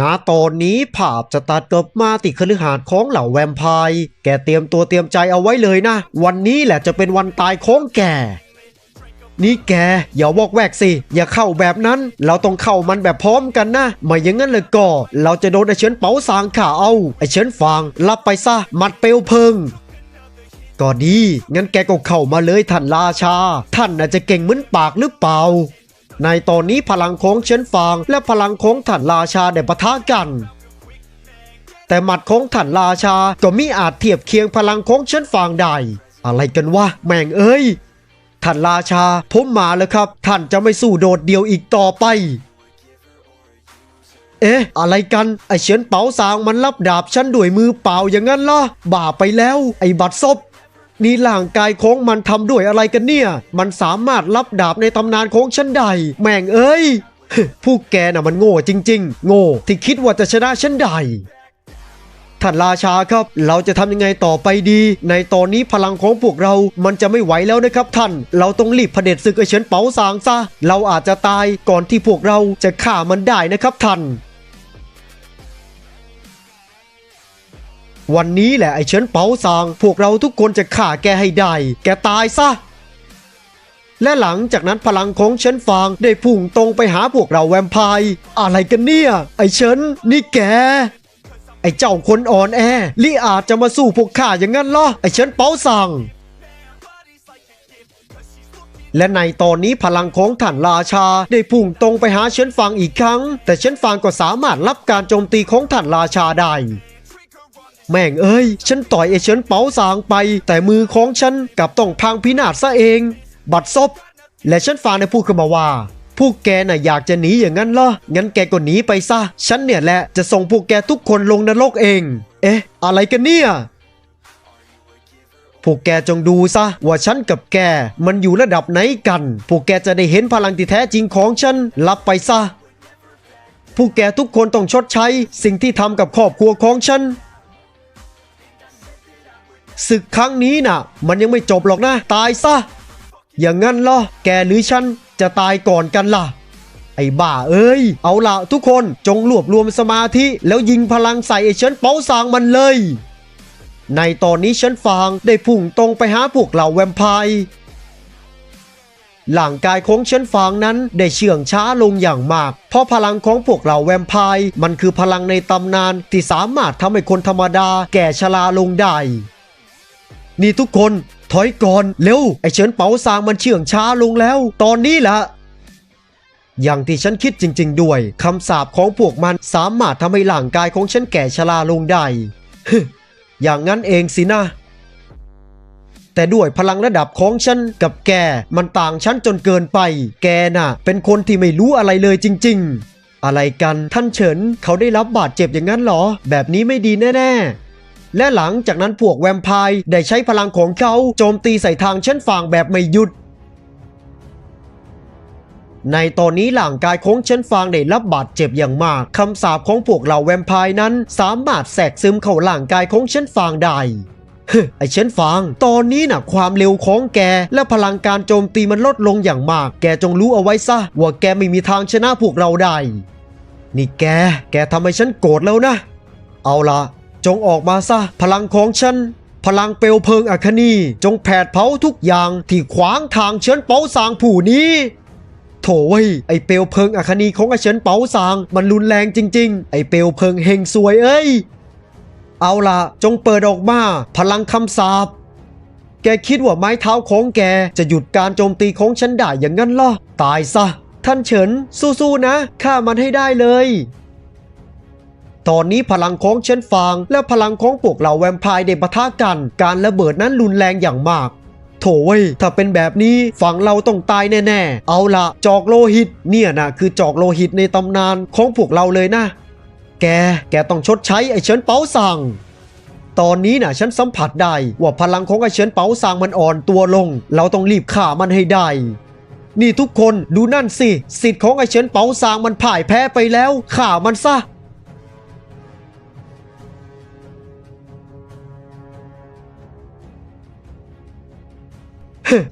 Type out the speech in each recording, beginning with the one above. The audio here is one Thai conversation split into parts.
ณตอนนี้ภาพจะตัดกลับมาติดคฤหาสน์ของเหล่าแวมไพร์แกเตรียมตัวเตรียมใจเอาไว้เลยนะ วันนี้แหละจะเป็นวันตายของแก นี่แก อย่าวอกแวกสิ อย่าเข้าแบบนั้น เราต้องเข้ามันแบบพร้อมกันนะ ไม่อย่างนั้นเลยก็เราจะโดนไอเฉินเป๋าสางข่าเอา ไอเฉินฟางรับไปซะ มัดเปลวเพลิงก็ดี งั้นแกก็เข้ามาเลยท่านราชา ท่านน่าจะเก่งเหมือนปากหรือเปล่า ในตอนนี้พลังของเฉินฟาง และพลังของท่านราชาได้ปะทะกัน แต่หมัดของท่านราชาก็มิอาจเทียบเคียงพลังของเฉินฟางได้อะไรกันวะแม่งเอ้ยท่านราชาผมมาแล้วครับ ท่านจะไม่สู้โดดเดียวอีกต่อไป เอ๊ะ อะไรกัน ไอเฉียนเป๋าสางมันรับดาบฉันด้วยมือเปล่าอย่างนั้นล่ะบ้าไปแล้ว ไอบัดซบ นี่ร่างกายของมันทำด้วยอะไรกันเนี่ย มันสามารถรับดาบในตำนานของฉันได้แม่งเอ้ย ผู้แกน่ะมันโง่จริง ๆ โง่ที่คิดว่าจะชนะฉันได้ท่านราชาครับ เราจะทำยังไงต่อไปดี ในตอนนี้พลังของพวกเรา มันจะไม่ไหวแล้วนะครับท่าน เราต้องรีบเผด็จศึกไอเฉินเป๋าสางซะ เราอาจจะตายก่อนที่พวกเราจะฆ่ามันได้นะครับท่าน วันนี้แหละไอเฉินเป๋าซาง พวกเราทุกคนจะฆ่าแกให้ได้ แกตายซะ และหลังจากนั้นพลังของเฉินฟางได้พุ่งตรงไปหาพวกเราแวมไพร์อะไรกันเนี่ย ไอเฉินนี่แก ไอเจ้าคนอ่อนแอลิอาจจะมาสู้พวกข้าอย่างนั้นเหรอ ไอเฉินเปาซังและในตอนนี้พลังของท่านราชาได้พุ่งตรงไปหาเฉินฟางอีกครั้ง แต่เฉินฟางก็สามารถรับการโจมตีของท่านราชาได้ แม่งเอ้ย ฉันต่อยไอ้เฉินเปาสางไป แต่มือของฉันกลับต้องพังพินาศซะเอง บัดซบ และฉินฟางได้พูดขึ้นมาว่า พวกแกน่ะอยากจะหนีอย่างนั้นเหรอ งั้นแกก็หนีไปซะ ฉันเนี่ยแหละจะส่งพวกแกทุกคนลงนรกเอง เอ๊ะ อะไรกันเนี่ยพวกแกจงดูซะว่าฉันกับแกมันอยู่ระดับไหนกัน พวกแกจะได้เห็นพลังที่แท้จริงของฉัน รับไปซะ พวกแกทุกคนต้องชดใช้ สิ่งที่ทำกับครอบครัวของฉัน ศึกครั้งนี้น่ะ มันยังไม่จบหรอกนะ ตายซะ อย่างงั้นเหรอ แกหรือฉันจะตายก่อนกันล่ะ ไอ้บ้าเอ้ย เอาละทุกคนจงรวบรวมสมาธิ แล้วยิงพลังใส่ไอ้เฉินเป๋าซางมันเลย ในตอนนี้เฉินฟางได้พุ่งตรงไปหาพวกเหล่าแวมไพร์ร่างกายของเฉินฟางนั้นได้เชื่องช้าลงอย่างมาก เพราะพลังของพวกเหล่าแวมไพร์มันคือพลังในตำนานที่สามารถทำให้คนธรรมดาแก่ชราลงได้ นี่ทุกคนถอยก่อนเร็ว ไอเฉินเป๋าซางมันเชื่องช้าลงแล้ว ตอนนี้แหละอย่างที่ฉันคิดจริง ๆ ด้วยคำสาปของพวกมันสามารถทำให้ร่างกายของฉันแก่ชราลงได้ฮึอย่างนั้นเองสินะ แต่ด้วยพลังระดับของฉันกับแกมันต่างฉันจนเกินไป แกน่ะ เป็นคนที่ไม่รู้อะไรเลยจริง ๆ อะไรกันท่านเฉินเขาได้รับบาดเจ็บอย่างนั้นหรอ แบบนี้ไม่ดีแน่ ๆ และหลังจากนั้นพวกแวมไพร์ได้ใช้พลังของเขาโจมตีใส่ทางเช่นฟางแบบไม่หยุด ในตอนนี้ร่างกายของเชนฟางได้รับบาดเจ็บอย่างมากคำสาปของพวกเหล่าแวมไพร์นั้น สามารถแทรกซึมเข้าร่างกายของเชนฟางได้ฮึไอเชนฟาง ตอนนี้นะความเร็วของแก และพลังการโจมตีมันลดลงอย่างมาก แกจงรู้เอาไว้ซะ ว่าแกไม่มีทางชนะพวกเราได้ นี่แก แกทำให้ฉันโกรธแล้วนะ เอาละ จงออกมาซะ พลังของฉัน พลังเปลวเพลิงอัคนีจงแผดเผาทุกอย่างที่ขวางทางเชิญเปาสางผู้นี้โถเว้ยไอเปลวเพลิงอัคนีของไอเฉินเปาซาง มันรุนแรงจริง ๆ ไอเปลวเพลิงเฮงซวยเอ้ย เอาล่ะ จงเปิดออกมา พลังคำสาปแกคิดว่าไม้เท้าของแกจะหยุดการโจมตีของฉันได้อย่างนั้นเหรอ ตายซะ ท่านเฉินสู้ๆนะฆ่ามันให้ได้เลย ตอนนี้พลังของเชนฟางและพลังของพวกเหล่าแวมไพร์ได้ปะทะกัน การระเบิดนั้นรุนแรงอย่างมากโถเว้ยถ้าเป็นแบบนี้ฝั่งเราต้องตายแน่ๆ เอาละจอกโลหิต เนี่ยนะคือจอกโลหิตในตำนานของพวกเราเลยนะ แก แกต้องชดใช้ไอ้เฉินเปาสั่ง ตอนนี้นะฉันสัมผัสได้ว่าพลังของไอ้เฉินเปาซางมันอ่อนตัวลง เราต้องรีบฆ่ามันให้ได้ นี่ทุกคนดูนั่นสิ สิทธิ์ของไอ้เฉินเปาซางมันพ่ายแพ้ไปแล้ว ฆ่ามันซะ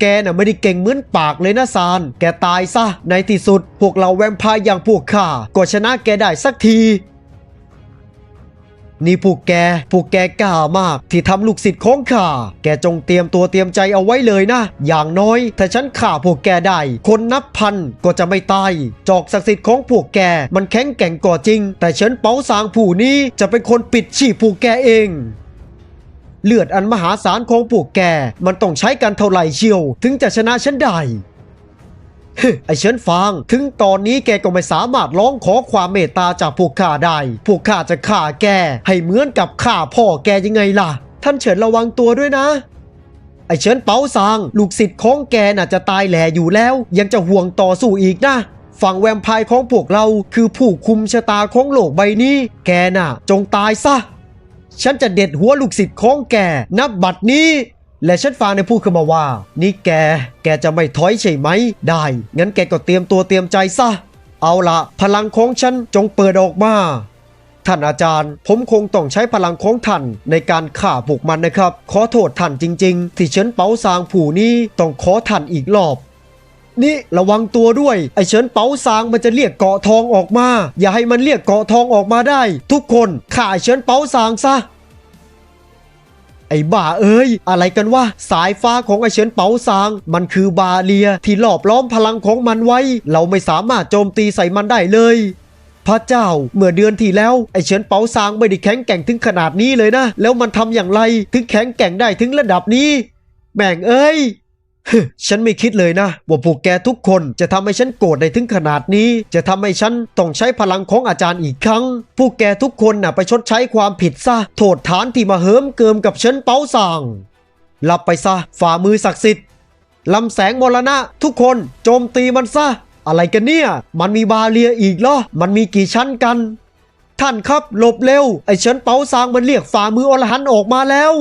แกน่ะไม่ได้เก่งเหมือนปากเลยนะซาน แกตายซะ ในที่สุด พวกเราแวมพร์อย่างพวกข้าก็ชนะแกได้สักที นี่พวกแก พวกแกกล้ามาก ที่ทำลูกศิษย์ของข้า แกจงเตรียมตัวเตรียมใจเอาไว้เลยนะ อย่างน้อย ถ้าฉันฆ่าพวกแกได้ คนนับพันก็จะไม่ตาย จอกศักดิ์สิทธิ์ของพวกแก มันแข็งแกร่งกว่าจริง แต่ฉันเป๋าสางผู้นี้จะเป็นคนปิดชีพพวกแกเอง เลือดอันมหาศาลของพวกแก มันต้องใช้กันเท่าไหร่เชียว ถึงจะชนะฉันได้ฮึไอเฉินฟาง ถึงตอนนี้แกก็ไม่สามารถร้องขอความเมตตาจากพวกข้าได้ พวกข้าจะฆ่าแก ให้เหมือนกับฆ่าพ่อแกยังไงล่ะ ท่านเฉินระวังตัวด้วยนะ ไอเฉินเปาซาง ลูกศิษย์ของแกน่ะจะตายแหล่อยู่แล้ว ยังจะห่วงต่อสู้อีกนะฝั่งแวมไพร์ของพวกเราคือผู้คุมชะตาของโลกใบนี้ แกน่ะ จงตายซะ ฉันจะเด็ดหัวลูกศิษย์ของแกนับบัดนี้ และฉันฟังในพูดขึ้นมาว่า นี่แก แกจะไม่ถอยใช่ไหม ได้ งั้นแกก็เตรียมตัวเตรียมใจซะ เอาละพลังของฉันจงเปิดออกมา ท่านอาจารย์ ผมคงต้องใช้พลังของท่านในการฆ่าพวกมันนะครับ ขอโทษท่านจริง ๆ ที่เฉินเปาซางผู้นี้ต้องขอท่านอีกรอบ นี่ระวังตัวด้วย ไอเฉินเปาซางมันจะเรียกเกาะทองออกมา อย่าให้มันเรียกเกาะทองออกมาได้ ทุกคนฆ่าไอเฉินเปาซางซะไอ้บ้าเอ้ย อะไรกันวะสายฟ้าของไอเฉินเปาซาง มันคือบาเลียที่หลอบล้อมพลังของมันไว้ เราไม่สามารถโจมตีใส่มันได้เลย พระเจ้าเมื่อเดือนที่แล้วไอเฉินเปาซางไม่ได้แข็งแกร่งถึงขนาดนี้เลยนะ แล้วมันทำอย่างไรถึงแข็งแกร่งได้ถึงระดับนี้ แม่งเอ้ย ฉันไม่คิดเลยนะ ว่าพวกแกทุกคนจะทำให้ฉันโกรธได้ถึงขนาดนี้ จะทำให้ฉันต้องใช้พลังของอาจารย์อีกครั้ง พวกแกทุกคนน่ะไปชดใช้ความผิดซะ โทษฐานที่มาเหิมเกิมกับฉันเป้าสางหลับไปซะ ฝ่ามือศักดิ์สิทธิ์ลำแสงมรณะ ทุกคนโจมตีมันซะ อะไรกันเนี่ย มันมีบาเรียอีกเหรอ มันมีกี่ชั้นกัน ท่านครับหลบเร็ว ไอ้เฉินเปาซางมันเรียกฝ่ามืออรหันออกมาแล้ว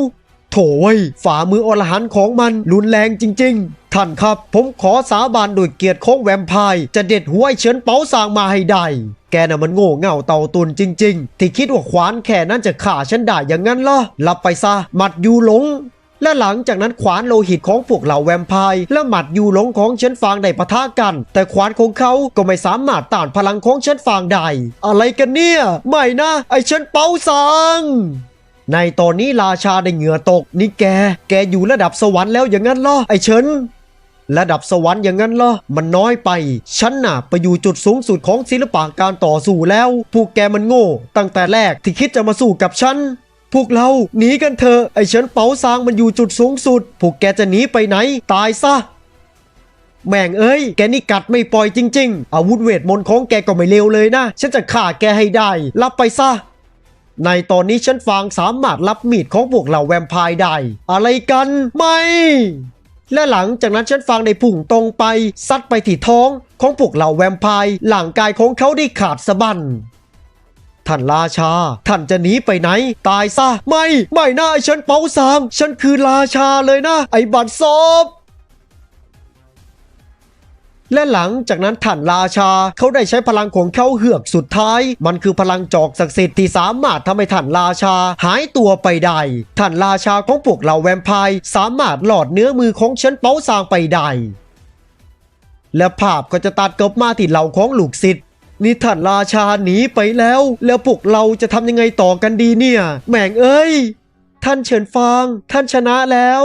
โถเว้ยฝ่ามืออรหันของมันรุนแรงจริง ๆ ท่านครับ ผมขอสาบานโดยเกียรติของแวมไพร์จะเด็ดหัวไอเฉินเปาซางมาให้ได้แกน่ะมันโง่เง่าเต่าตุนจริง ๆ ที่คิดว่าขวานแค่นั้นจะฆ่าฉันได้อย่างนั้นเหรอหลับไปซะหมัดยูหลงและหลังจากนั้นขวานโลหิตของพวกเหล่าแวมไพร์และหมัดยูหลงของเฉินฟางได้ปะทะกัน แต่ขวานของเขาก็ไม่สามารถต้านพลังของเฉินฟางได้ อะไรกันเนี่ย ไม่นะ ไอเฉินเปาซาง ในตอนนี้ราชาได้เหงื่อตก นี่แก แกอยู่ระดับสวรรค์แล้วอย่างนั้นเหรอไอ้เฉินระดับสวรรค์อย่างนั้นเหรอ มันน้อยไป ฉันน่ะ ไปอยู่จุดสูงสุดของศิลปะการต่อสู้แล้ว พวกแกมันโง่ ตั้งแต่แรกที่คิดจะมาสู้กับฉัน พวกเราหนีกันเถอะ ไอ้เฉินเป๋าซางมันอยู่จุดสูงสุด พวกแกจะหนีไปไหน ตายซะ แม่งเอ้ย แกนี่กัดไม่ปล่อยจริง ๆ อาวุธเวทมนต์ของแกก็ไม่เลวเลยนะ ฉันจะฆ่าแกให้ได้ รับไปซะ ในตอนนี้ฉันฟางสามารถรับมีดของพวกเหล่าแวมไพร์ได้ อะไรกันไม่ และหลังจากนั้นฉันฟังในพุ่งตรงไปซัดไปที่ท้องของพวกเหล่าแวมไพร์หลังกายของเขาได้ขาดสะบั้นท่านราชา ท่านจะหนีไปไหน ตายซะ ไม่ ไม่นะไอ้ฉันเปาซางฉันคือราชาเลยนะ ไอ้บัตรซบ และหลังจากนั้นท่านราชาเขาได้ใช้พลังของเขาเหือกสุดท้าย มันคือพลังจอกศักดิ์สิทธิ์ที่สามารถทำให้ท่านราชาหายตัวไปได้ท่านราชาของพวกเหล่าแวมไพร์สามารถหลอดเนื้อมือของเฉินเปาซางไปได้และภาพก็จะตัดกลับมาที่เหล่าของลูกศิษย์นี่ท่านราชาหนีไปแล้ว แล้วพวกเราจะทำยังไงต่อกันดีเนี่ย แม่งเอ้ย ท่านเฉินฟาง ท่านชนะแล้ว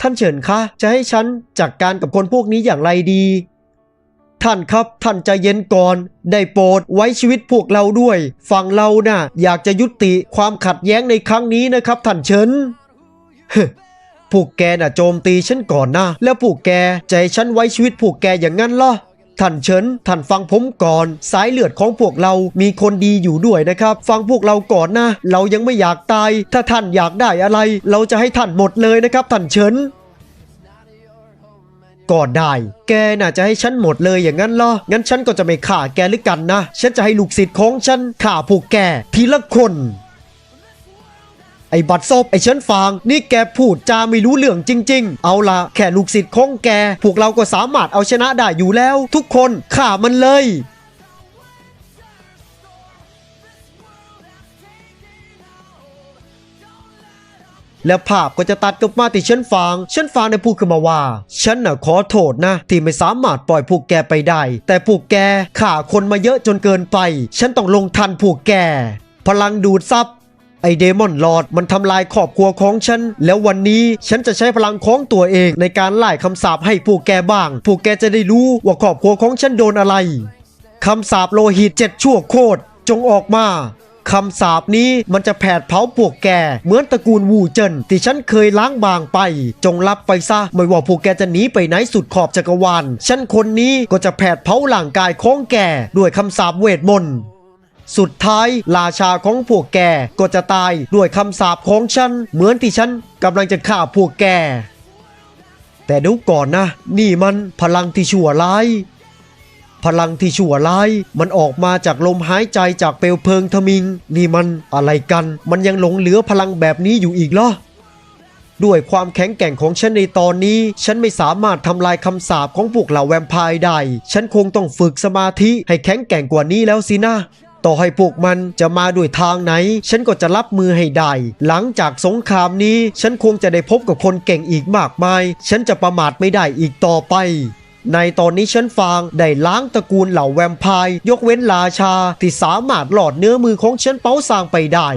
ท่านเฉินคะ จะให้ฉันจัดกการกับคนพวกนี้อย่างไรดี ท่านครับท่านใจเย็นก่อน ได้โปรดไว้ชีวิตพวกเราด้วย ฝั่งเราน่ะ อยากจะยุติความขัดแย้งในครั้งนี้นะครับ ท่านเฉินพวกแกน่ะโจมตีฉันก่อนนะแล้วพวกแกจะให้ฉันไว้ชีวิตพวกแกอย่างนั้นเหรอ ท่านเฉินท่านฟังผมก่อน สายเลือดของพวกเรามีคนดีอยู่ด้วยนะครับ ฟังพวกเราก่อนนะ เรายังไม่อยากตาย ถ้าท่านอยากได้อะไร เราจะให้ท่านหมดเลยนะครับ ท่านเฉินก็ได้ แกน่ะจะให้ฉันหมดเลยอย่างนั้นเหรอ งั้นฉันก็จะไม่ฆ่าแกหรือกันนะ ฉันจะให้ลูกศิษย์ของฉันฆ่าพวกแกทีละคน ไอ้บัตรซบไอ้เฉินฟาง นี่แกพูดจาไม่รู้เรื่องจริง ๆ เอาละแค่ลูกศิษย์ของแก พวกเราก็สามารถเอาชนะได้อยู่แล้ว ทุกคนฆ่ามันเลยแล้วภาพก็จะตัดกลับมาที่ฉันฟังฉันฟังได้พูดขึ้นมาว่า ฉันน่ะขอโทษนะ ที่ไม่สามารถปล่อยพวกแกไปได้ แต่พวกแกฆ่าคนมาเยอะจนเกินไป ฉันต้องลงทันพวกแก พลังดูดซับ ไอเดมอนลอร์ดมันทำลายครอบครัวของฉัน แล้ววันนี้ฉันจะใช้พลังของตัวเองในการไล่คำสาปให้พวกแกบ้างพวกแกจะได้รู้ว่าครอบครัวของฉันโดนอะไรคำสาปโลหิตเจ็ดชั่วโคตรจงออกมาคำสาปนี้มันจะแผดเผาพวกแก เหมือนตระกูลวูเจินที่ฉันเคยล้างบางไป จงรับไปซะ ไม่ว่าพวกแกจะหนีไปไหนสุดขอบจักรวาลฉันคนนี้ก็จะแผดเผาร่างกายของแกด้วยคำสาปเวทมนต์ สุดท้ายราชาของพวกแกก็จะตายด้วยคำสาปของฉัน เหมือนที่ฉันกำลังจะฆ่าพวกแก แต่เดูก่อนนะ นี่มันพลังที่ชั่วร้าย พลังที่ชั่วร้าย มันออกมาจากลมหายใจจากเปลวเพลิงทมิง นี่มันอะไรกัน มันยังหลงเหลือพลังแบบนี้อยู่อีกเหรอด้วยความแข็งแกร่งของฉันในตอนนี้ ฉันไม่สามารถทำลายคำสาปของพวกเหล่าแวมไพร์ได้ ฉันคงต้องฝึกสมาธิให้แข็งแกร่งกว่านี้แล้วสินะ ต่อให้พวกมันจะมาด้วยทางไหน ฉันก็จะรับมือให้ได้ หลังจากสงครามนี้ ฉันคงจะได้พบกับคนเก่งอีกมากมาย ฉันจะประมาทไม่ได้อีกต่อไปในตอนนี้ฉันฟางได้ล้างตระกูลเหล่าแวมไพร์ยกเว้นราชาที่สามารถหลอดเนื้อมือของฉันเป้าสร้างไปได้